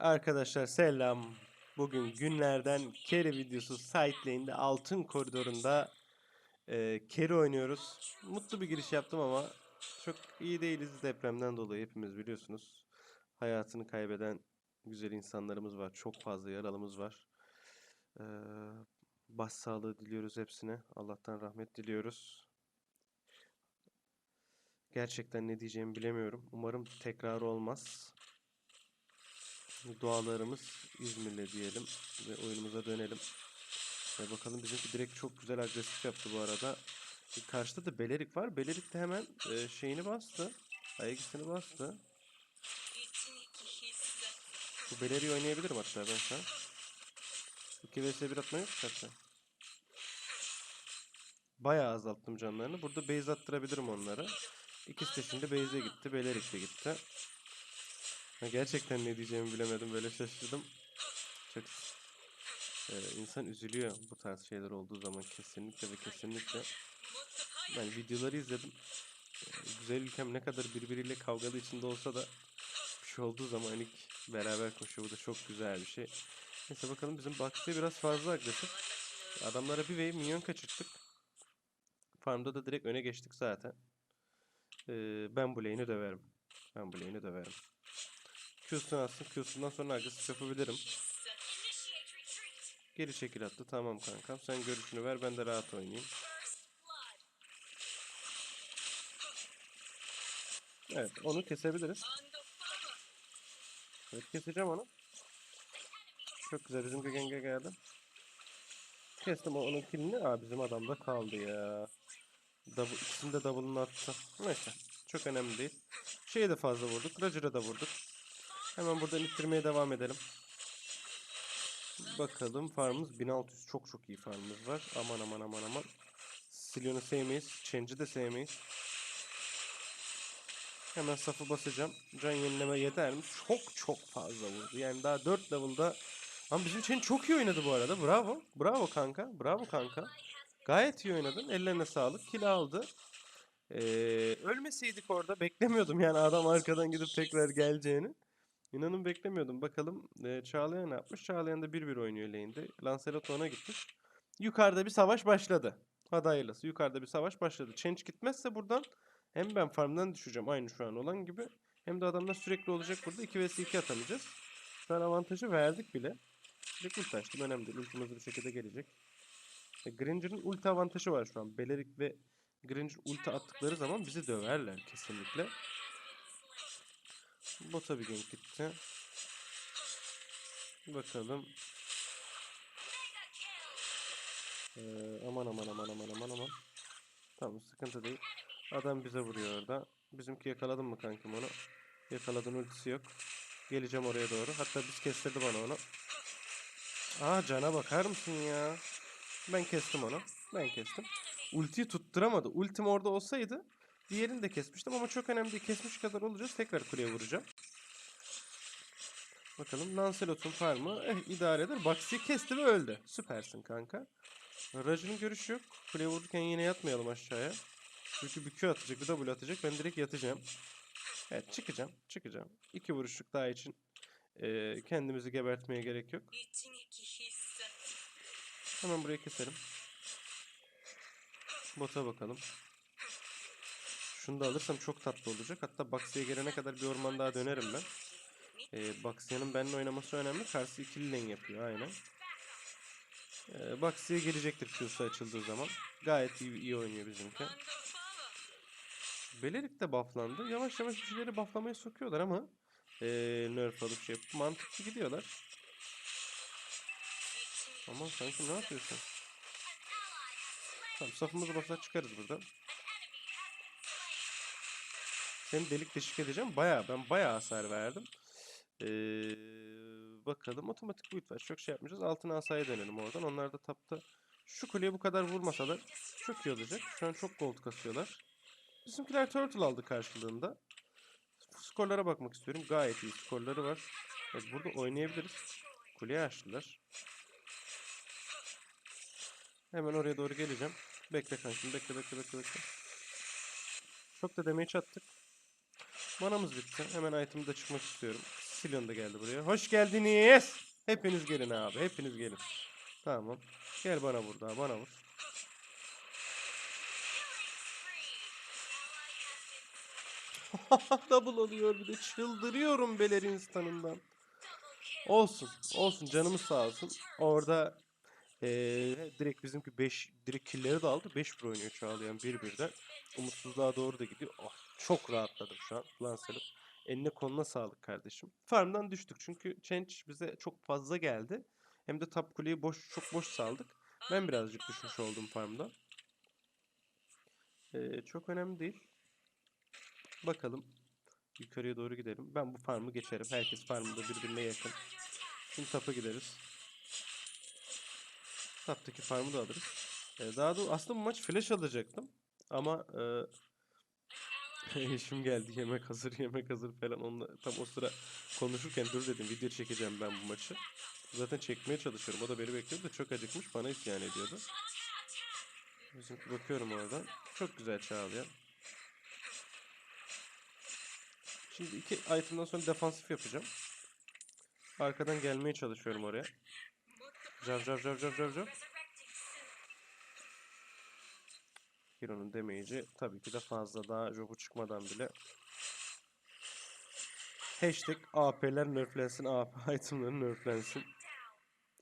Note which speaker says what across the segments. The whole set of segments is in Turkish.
Speaker 1: Arkadaşlar selam. Bugün günlerden carry videosu side lane'de altın koridorunda e, carry oynuyoruz. Mutlu bir giriş yaptım ama çok iyi değiliz depremden dolayı hepimiz biliyorsunuz. Hayatını kaybeden güzel insanlarımız var. Çok fazla yaralımız var. Ee, başsağlığı diliyoruz hepsine. Allah'tan rahmet diliyoruz. Gerçekten ne diyeceğimi bilemiyorum. Umarım tekrarı olmaz. Dualarımız İzmir'le diyelim ve oyunumuza dönelim. Ve bakalım bizimki direkt çok güzel agresif yaptı bu arada. E, Karşıda da Belerik var. Belerik de hemen e, şeyini bastı. Aegis'ini bastı. Bu Belerik'i oynayabilirim hatta ben şu an. 2 vs 1 atmayı yok hatta. Bayağı azalttım canlarını. Burada base attırabilirim onlara. İkisi de şimdi base'e gitti. Belerik de gitti. Ha, gerçekten ne diyeceğimi bilemedim. Böyle şaşırdım. Çok e, insan üzülüyor bu tarz şeyler olduğu zaman kesinlikle ve kesinlikle. Ben videoları izledim. E, Güzel ülkem ne kadar birbiriyle kavgalı içinde olsa da bir şey olduğu zaman ilk beraber koşuyor. Bu da çok güzel bir şey. Neyse bakalım bizim Bucks'te biraz fazla agresif. Adamlara bir wave minyon kaçırttık. Farmda da direkt öne geçtik zaten. Ee, ben bu lane'i döverim. Ben bu lane'i döverim. Q'sunu atsın. Q'sundan sonra agresif yapabilirim. Geri çekil attı. Tamam kankam. Sen görüşünü ver. Ben de rahat oynayayım. Evet. Onu kesebiliriz. Evet keseceğim onu. Çok güzel. Bizim genge geldi. Kestim onun killini. Aa bizim adamda kaldı ya. Double, ikisini de double'ını attı. Neyse. Çok önemli değil. Şeye de fazla vurduk. Roger'a da vurduk. Hemen buradan ittirmeye devam edelim. Bakalım farmımız 1600. Çok çok iyi farmımız var. Aman aman aman aman. Silyon'u sevmeyiz. Change'i de sevmeyiz. Hemen safı basacağım. Can yenileme yeter mi? Çok çok fazla vurdu. Yani daha 4 level'da ama bizim Chen çok iyi oynadı bu arada. Bravo. Bravo kanka. Bravo kanka. Gayet iyi oynadın. Ellerine sağlık. Kill aldı. Ee, ölmeseydik orada beklemiyordum yani adam arkadan gidip tekrar geleceğini. İnanın beklemiyordum. Bakalım e, Çağlayan ne yapmış? Çağlayan da 1-1 oynuyor lane'de. Lancelot ona gitmiş. Yukarıda bir savaş başladı. Hadi hayırlısı. Yukarıda bir savaş başladı. Change gitmezse buradan hem ben farmdan düşeceğim aynı şu an olan gibi. Hem de adamlar sürekli olacak burada. 2 vs 2 atamayacağız. Şu an avantajı verdik bile. Direkt ulti açtım. Önemli değil. Ultim bir şekilde gelecek. E, Granger'ın ulti avantajı var şu an. Belerik ve Granger ulti attıkları zaman bizi döverler kesinlikle. Bota bir gank gitti. Bakalım. Ee, aman aman aman aman aman aman. Tamam sıkıntı değil. Adam bize vuruyor orada. Bizimki yakaladın mı kankim onu? Yakaladın ultisi yok. Geleceğim oraya doğru. Hatta biz kestirdi bana onu. Aa cana bakar mısın ya? Ben kestim onu. Ben kestim. Ultiyi tutturamadı. Ultim orada olsaydı diğerini de kesmiştim ama çok önemli değil. Kesmiş kadar olacağız. Tekrar kuleye vuracağım. Bakalım Lancelot'un farmı eh, idare eder. Baksi'yi kesti ve öldü. Süpersin kanka. Raj'ın görüşü yok. Kuleye vururken yine yatmayalım aşağıya. Çünkü bir Q atacak, bir W atacak. Ben direkt yatacağım. Evet çıkacağım. Çıkacağım. İki vuruşluk daha için eh, kendimizi gebertmeye gerek yok. Hemen burayı keselim. Bota bakalım. Şunu da alırsam çok tatlı olacak. Hatta Baxia'ya gelene kadar bir orman daha dönerim ben. Ee, Baxia'nın benimle oynaması önemli. Karşı ikili lane yapıyor aynen. Ee, Baxia gelecektir Q'su açıldığı zaman. Gayet iyi, iyi oynuyor bizimki. Belerik de bufflandı. Yavaş yavaş bir şeyleri bufflamaya sokuyorlar ama ee, nerf alıp şey yapıp mantıklı gidiyorlar. Aman sanki ne yapıyorsun? Tamam safımızı basar çıkarız buradan. Seni delik deşik edeceğim. Bayağı ben bayağı hasar verdim. Ee, bakalım otomatik build var. Çok şey yapmayacağız. Altına asaya dönelim oradan. Onlar da tapta şu kuleye bu kadar vurmasalar çok iyi olacak. Şu an çok gold kasıyorlar. Bizimkiler turtle aldı karşılığında. Skorlara bakmak istiyorum. Gayet iyi skorları var. Evet, burada oynayabiliriz. Kuleye açtılar. Hemen oraya doğru geleceğim. Bekle kankim. Bekle bekle bekle bekle. Çok da damage attık. Manamız bitti. Hemen item'da çıkmak istiyorum. Silyon da geldi buraya. Hoş geldiniz. Hepiniz gelin abi. Hepiniz gelin. Tamam. Gel bana burada. Bana vur. Double oluyor bir de. Çıldırıyorum Belerin stanından. Olsun. Olsun. Canımız sağ olsun. Orada eee direkt bizimki 5 direkt killleri de aldı. 5 bir oynuyor Çağlayan 1-1'den. Umutsuzluğa doğru da gidiyor. Oh, çok rahatladım şu an. Lancelot. Eline koluna sağlık kardeşim. Farmdan düştük çünkü Change bize çok fazla geldi. Hem de top kuleyi boş çok boş saldık. Ben birazcık düşmüş oldum farmdan. Ee, çok önemli değil. Bakalım. Yukarıya doğru gidelim. Ben bu farmı geçerim. Herkes farmında birbirine yakın. Şimdi tapa gideriz. Taptaki farmı da alırız. Ee, daha doğrusu aslında bu maç flash alacaktım. Ama e, eşim geldi yemek hazır yemek hazır falan onunla tam o sıra konuşurken dur dedim video çekeceğim ben bu maçı. Zaten çekmeye çalışıyorum. O da beni bekliyordu da çok acıkmış bana isyan ediyordu. Bizimki bakıyorum oradan. Çok güzel çağlayan. Şimdi iki item'dan sonra defansif yapacağım. Arkadan gelmeye çalışıyorum oraya. Cav cav cav cav cav cav. Hero'nun damage'i tabii ki de fazla daha jobu çıkmadan bile. Hashtag AP'ler nerflensin, AP itemları nerflensin.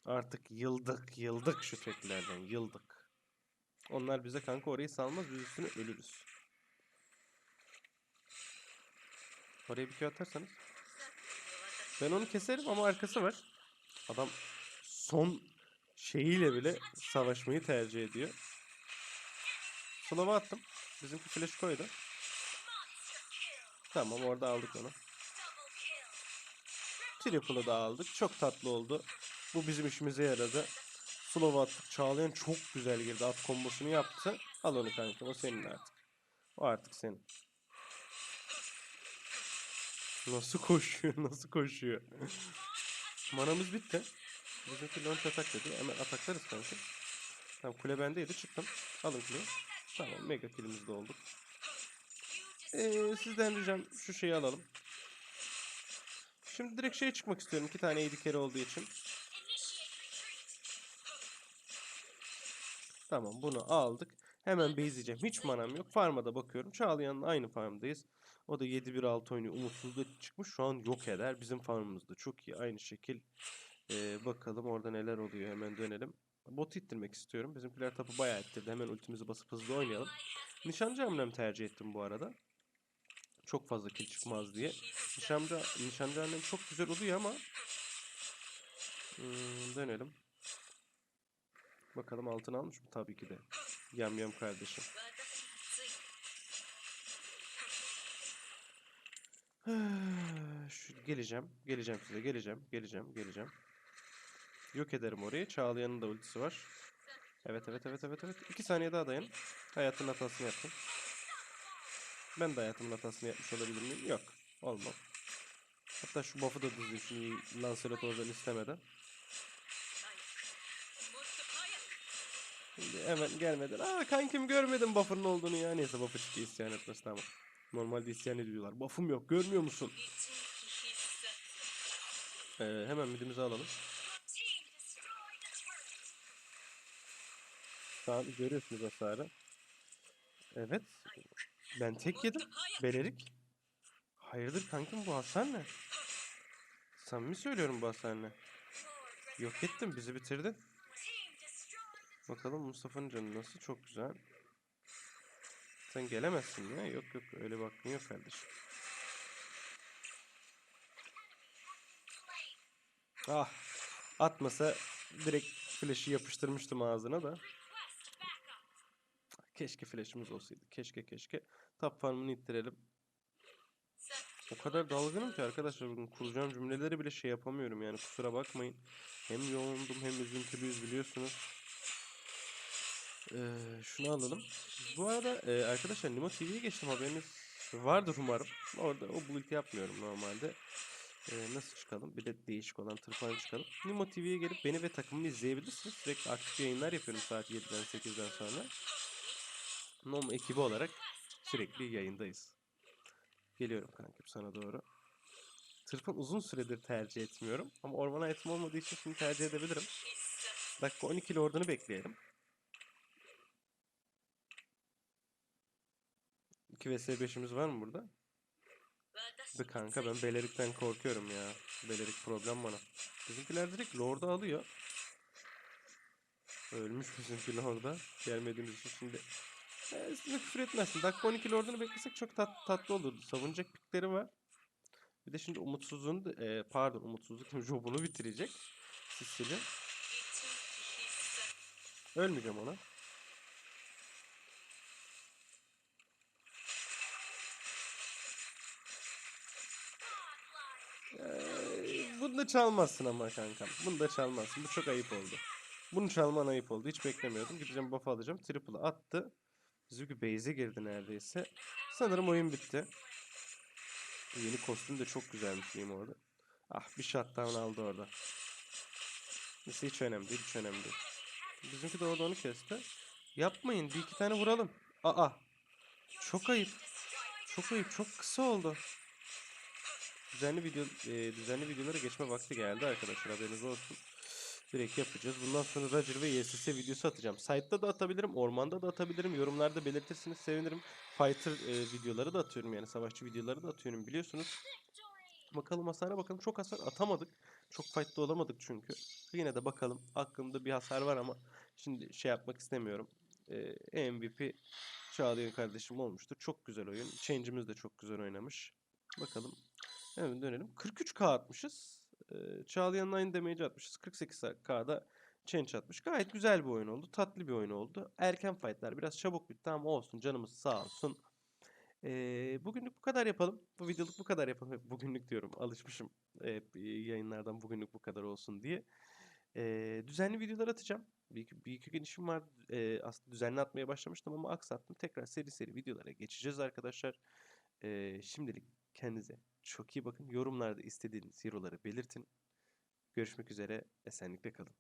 Speaker 1: Artık yıldık, yıldık şu teklerden, yıldık. Onlar bize kanka orayı salmaz, biz üstüne ölürüz. Oraya bir köy atarsanız. Ben onu keserim ama arkası var. Adam son şeyiyle bile savaşmayı tercih ediyor. Slow'a attım. Bizimki flash koydu. Tamam orada aldık onu. Triple'ı da aldık. Çok tatlı oldu. Bu bizim işimize yaradı. Slow attık. Çağlayan çok güzel girdi. At kombosunu yaptı. Al onu kanka. O senin artık. O artık senin. Nasıl koşuyor? Nasıl koşuyor? Manamız bitti. Bizimki launch atak dedi. Hemen ataklarız kanka. Tamam kule bendeydi. Çıktım. Alın kuleyi. Tamam mega killimiz de olduk. Ee, sizden ricam şu şeyi alalım. Şimdi direkt şeye çıkmak istiyorum. iki tane AD olduğu için. Tamam bunu aldık. Hemen base'leyeceğim. Hiç manam yok. Farm'a da bakıyorum. Çağlayan'la aynı farmdayız. O da 7-1-6 oynuyor. Umutsuzluğa çıkmış. Şu an yok eder. Bizim farmımız da çok iyi. Aynı şekil. Ee, bakalım orada neler oluyor. Hemen dönelim. Bot ittirmek istiyorum. Bizimkiler tapu bayağı ittirdi. Hemen ultimizi basıp hızlı oynayalım. Nişancı hamlem tercih ettim bu arada. Çok fazla kill çıkmaz diye. Nişancı, nişancı hamlem çok güzel oluyor ama hmm, dönelim. Bakalım altın almış mı? Tabii ki de. Yam yam kardeşim. Şu, geleceğim. Geleceğim size. Geleceğim. Geleceğim. Geleceğim. Yok ederim orayı. Çağlayan'ın da ultisi var. Evet evet evet evet evet. İki saniye daha dayan. Hayatın hatasını yaptım. Ben de hayatımın hatasını yapmış olabilir miyim? Yok. Olmam. Hatta şu buff'ı da düzeyim şimdi Lancelot oradan istemeden. Şimdi hemen gelmeden. Aa kankim görmedim buff'ın olduğunu ya. Neyse buff'ı çıktı isyan etmesi tamam. Normalde isyan ediyorlar. Buff'ım yok görmüyor musun? Ee, hemen midimizi alalım. An görüyorsunuz hasarı. Evet. Ben tek yedim. Belerik. Hayırdır kankim bu hasar ne? Samimi söylüyorum bu hasar ne? Yok ettin bizi bitirdin. Bakalım Mustafa'nın canı nasıl? Çok güzel. Sen gelemezsin ya. Yok yok öyle bakmıyor kardeşim. Ah. Atmasa direkt flash'ı yapıştırmıştım ağzına da. Keşke flash'ımız olsaydı. Keşke keşke. Top farmını ittirelim. O kadar dalgınım ki arkadaşlar bugün kuracağım cümleleri bile şey yapamıyorum yani kusura bakmayın. Hem yoğundum hem üzüntülüyüz biliyorsunuz. Ee, şunu alalım. Bu arada e, arkadaşlar Nimo TV'ye geçtim haberiniz vardır umarım. Orada o build yapmıyorum normalde. Ee, nasıl çıkalım? Bir de değişik olan tırpan çıkalım. Nimo TV'ye gelip beni ve takımımı izleyebilirsiniz. Sürekli aktif yayınlar yapıyorum saat 7'den 8'den sonra. Nom ekibi olarak sürekli yayındayız. Geliyorum kankim sana doğru. Tırpan uzun süredir tercih etmiyorum. Ama ormana etim olmadığı için şimdi tercih edebilirim. Dakika 12 Lord'unu bekleyelim. 2 vs 5'imiz var mı burada? Bir kanka ben Belerik'ten korkuyorum ya. Belerik problem bana. Bizimkiler direkt Lord'u alıyor. Ölmüş bizimki Lord'a. Gelmediğimiz için şimdi. E, üstüne küfür etmezsin. Dakika 12 Lord'unu beklesek çok tat, tatlı olurdu. Savunacak pikleri var. Bir de şimdi umutsuzluğun, da- e, pardon umutsuzluk şimdi Job'unu bitirecek. Sicilya. Ölmeyeceğim ona. Bunu da çalmazsın ama kankam. Bunu da çalmazsın. Bu çok ayıp oldu. Bunu çalman ayıp oldu. Hiç beklemiyordum. Gideceğim buff alacağım. Triple'ı attı. Bizimki base'e girdi neredeyse. Sanırım oyun bitti. Yeni kostüm de çok güzelmiş diyeyim orada. Ah bir shutdown aldı orada. Neyse hiç önemli değil. Hiç önemli değil. Bizimki de orada onu kesti. Yapmayın. Bir iki tane vuralım. Aa. Çok ayıp. Çok ayıp. Çok kısa oldu. Düzenli video e, düzenli videolara geçme vakti geldi arkadaşlar haberiniz olsun. Direkt yapacağız. Bundan sonra Roger ve YSS videosu atacağım. Site'da da atabilirim, ormanda da atabilirim. Yorumlarda belirtirseniz sevinirim. Fighter e, videoları da atıyorum yani savaşçı videoları da atıyorum biliyorsunuz. Bakalım hasara bakalım. Çok hasar atamadık. Çok fight'ta olamadık çünkü. Yine de bakalım. Aklımda bir hasar var ama şimdi şey yapmak istemiyorum. E, MVP Çağlayan kardeşim olmuştur. Çok güzel oyun. Change'imiz de çok güzel oynamış. Bakalım. Hemen dönelim. 43k atmışız. Ee, Çağlayan'ın aynı damage'i atmışız. 48k'da change atmış. Gayet güzel bir oyun oldu. Tatlı bir oyun oldu. Erken fightlar biraz çabuk bitti ama olsun. Canımız sağ olsun. Ee, bugünlük bu kadar yapalım. Bu videoluk bu kadar yapalım. Bugünlük diyorum. Alışmışım. Hep yayınlardan bugünlük bu kadar olsun diye. Ee, düzenli videolar atacağım. Bir, iki- bir iki gün işim var. Ee, aslında düzenli atmaya başlamıştım ama aksattım. Tekrar seri seri videolara geçeceğiz arkadaşlar. Ee, şimdilik kendinize çok iyi bakın. Yorumlarda istediğiniz hero'ları belirtin. Görüşmek üzere. Esenlikle kalın.